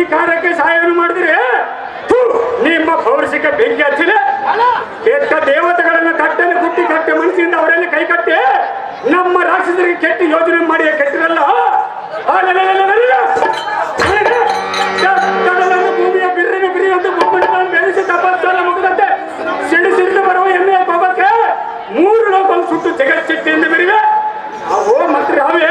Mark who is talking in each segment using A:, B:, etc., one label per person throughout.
A: ಈ ಕಾರ್ಯಕ್ಕೆ ಸಹಾಯವನ್ನು ಮಾಡಿದ್ರೆ ನಿಮ್ಮ ಪೌರುಷಿಕ ಬೆಂಕಿ ಹಚ್ಚಿಲ್ಲ ಕೆಟ್ಟ ದೇವತೆಗಳನ್ನ ಕಟ್ಟಲು ಕುಟ್ಟಿ ಕಟ್ಟೆ ಮನಸ್ಸಿಂದ ಅವರಲ್ಲಿ ಕೈ ಕಟ್ಟೆ ನಮ್ಮ ರಾಕ್ಷಸರಿಗೆ ಕೆಟ್ಟ ಯೋಜನೆ ಮಾಡಿ ಕೆಟ್ಟಿರಲ್ಲ ಭೂಮಿಯ ಬಿರ್ರಿನ ಬಿರಿ ಅಂತ ಭೂಮಂಡಲವನ್ನು ಬೆಳೆಸಿ ತಪಾಸಣ ಸಿಡಿ ಮೂರು ಲೋಕ ಸುಟ್ಟು ಜಗತ್ತಿಟ್ಟಿಂದ ಬೆರಿವೆ ಅವೋ ಮತ್ತೆ ಅವೇ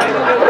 A: Thank
B: you.